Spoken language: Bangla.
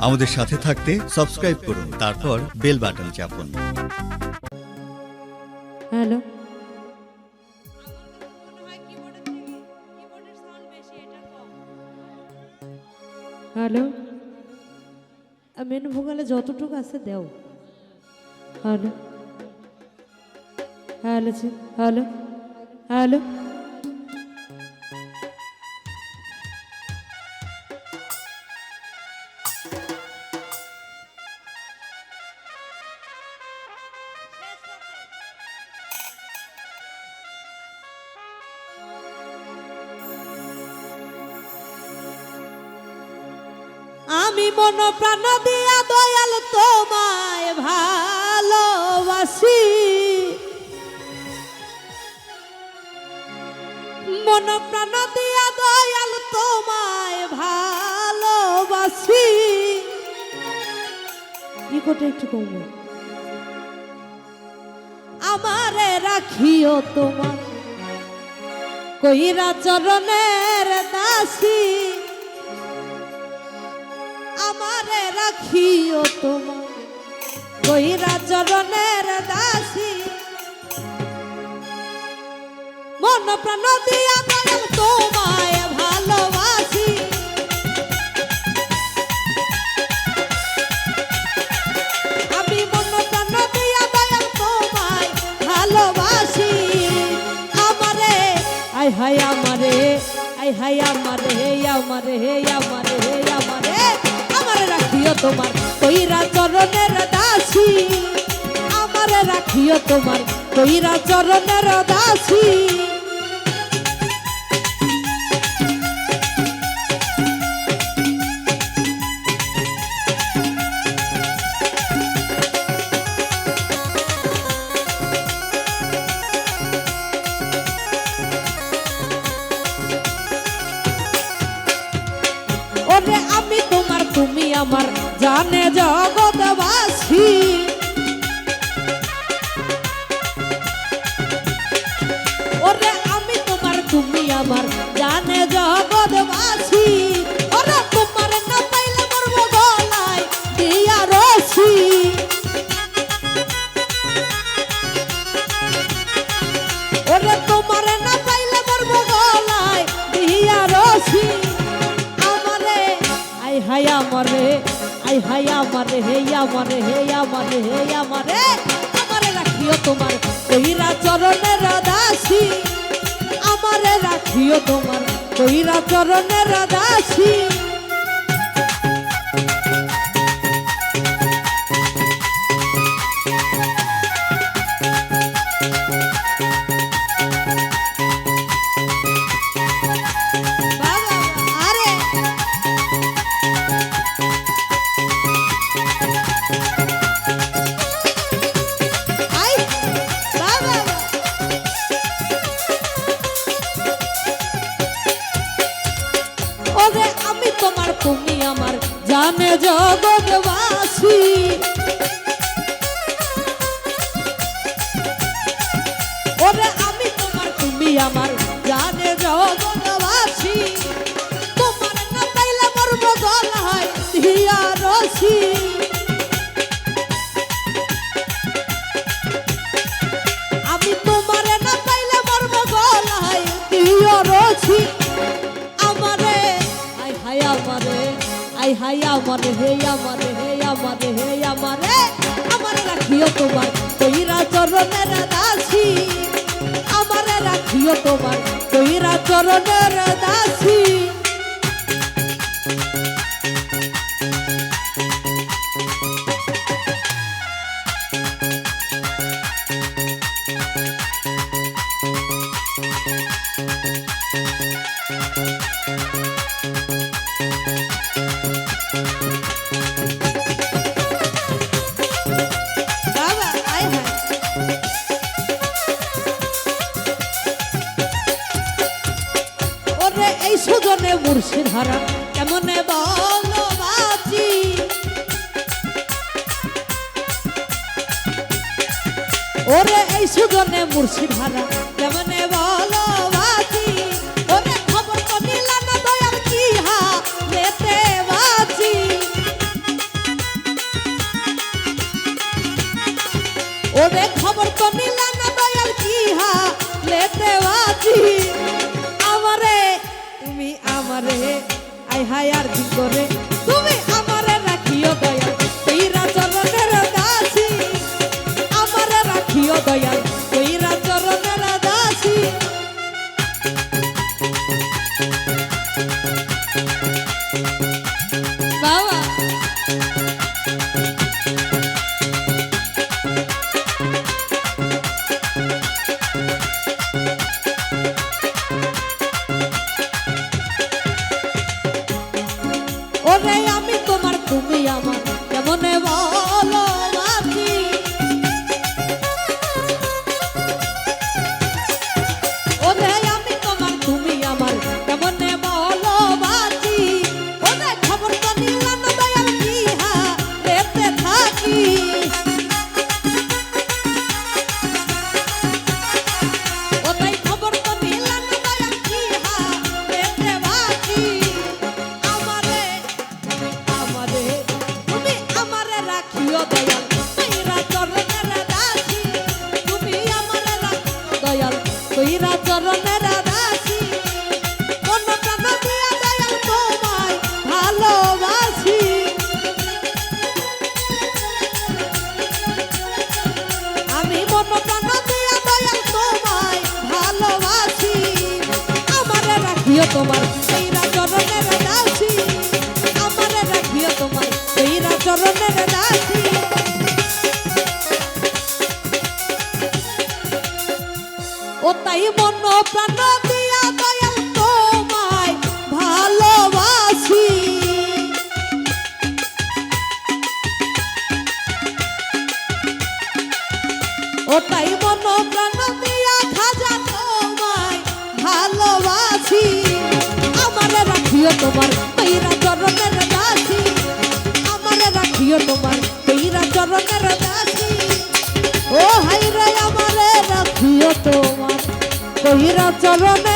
আমাদের সাথে থাকতে সাবস্ক্রাইব করুন, তারপর বেল বাটন চাপুন। হ্যালো। হ্যালো। মেন ভোগালে যতটুকু আছে দেও। হ্যালো। Hello hello. হ্যালো। আমি মন প্রাণ দিয়া দয়াল তোমায় ভালোবাসি। মন প্রাণ দিয়া দয়াল তোমায় ভালোবাসি। ইকোটা একটু কমবো আমারে রাখিও তোমার কইরা চরণের দাসী। আমারে রাখিও তোমার। কইরা চরণের দাসী। মন প্রাণ দিয়া তোমায় ভালোবাসি। আমি মন প্রাণ দিয়া তোমায় ভালোবাসি। আমারে আই হাই আমারে আই হাই আমারে আমারে আমারে আমারে আমারে। রাখিও তোমার কইরা চরণের দাসী। আমারে রাখিও তোমার কইরা চরণের দাসী। আমার জানে জগৎবাসী আই ভাই আমারে, হে আমার হে আমার হে আমার। আমারে রাখিও তোমার, কইরা চরণের দাসী। আমারে রাখিও তোমার, কইরা চরণের দাসী। আই হাই আমারে, হে আমারে হে আমারে হে আমারে আমারে রাখিও তোমার কইরা চরণের দাসী, আমারে রাখিও তোমার কইরা চরণের দাসী কেমনে মুর্শিদ হারা কেমনে বলো বাজি ওরে খবর তো নিলাম না দয়াল কি হা মেতে বাজি। ওরে খবর তো নিলাম না দয়াল কি হা আমারে, তুমি আমারে আই হাই আর কি করে? Corre চরণের দাসী আমার রাখিও তোমার কইরা চরণের দাসী। ও তাই মন প্রাণ রাখিও তোমার, কইরা চরণের দাসী। আমার রাখিও তোমার, কইরা চরণের দাসী। ও হাইরে আমারে রাখিও তোমার, কইরা চরণের